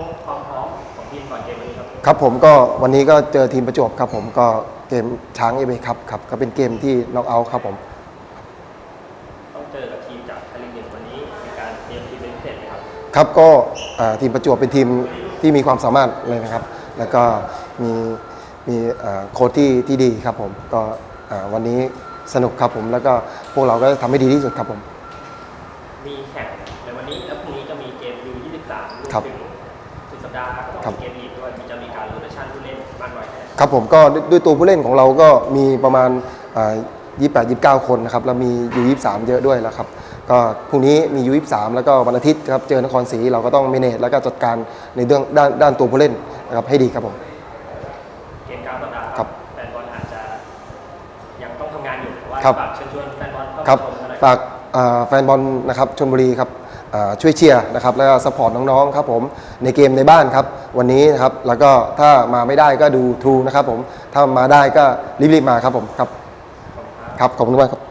ค้งความพร้อมของทีมก่อนเกมวันนี้ครับครับผมก็วันนี้ก็เจอทีมประจวบครับผมก็เกมช้างเอเครับครับก็เป็นเกมที่น็อกเอาท์ครับผมต้องเจอกับทีมจากไทยลีกหนึ่งวันนี้มีการเตรียมทีมเป็นพิเศษไหมครับครับก็อ่าทีมประจวบเป็นทีมที่มีความสามารถเลยนะครับ แล้วก็มีมีอ่าโค้ชที่ที่ดีครับผมก็อ่าวันนี้สนุกครับผมแล้วก็พวกเราก็ทำให้ดีที่สุดครับผม มีแข่งในวันนี้แล้วพรุ่งนี้จะมีเกมยู23รวมครับ ถึงสุ ดสัปดาห์ก็ต้องครับมีเกมลีกด้วยมีจะมีการโรเตชั่นผู้เล่นมากน้อยแค่ไหนครับผมก็ด้วยด้วยตัวผู้เล่นของเราก็มีประมาณอ่า28 29คนนะครับแล้วมียู23เยอะด้วยแล้วครับก็พรุ่งนี้มียู23แล้วก็วันอาทิตย์ครับเจอนครศรีเราก็ต้องเมเนจแล้วก็จัดการในเรื่องด้านด้านตัวผู้เล่นนะครับให้ดีครับผมเกมกลางสัปดาห์ครับแฟนบอลอาจจะยังต้องทำงานอยู่แต่ว่าครับฝากเชิญชวนแฟนบอลเข้าครับมาชมกันหน่อยฝากอ่า แฟนบอลนะครับชนบุรีครับช่วยเชียร์นะครับแล้วก็สปอร์ตน้องๆครับผมในเกมในบ้านครับวันนี้นะครับแล้วก็ถ้ามาไม่ได้ก็ดูทูนะครับผมถ้ามาได้ก็รีบๆมาครับผมครับครับขอบคุณมากครับ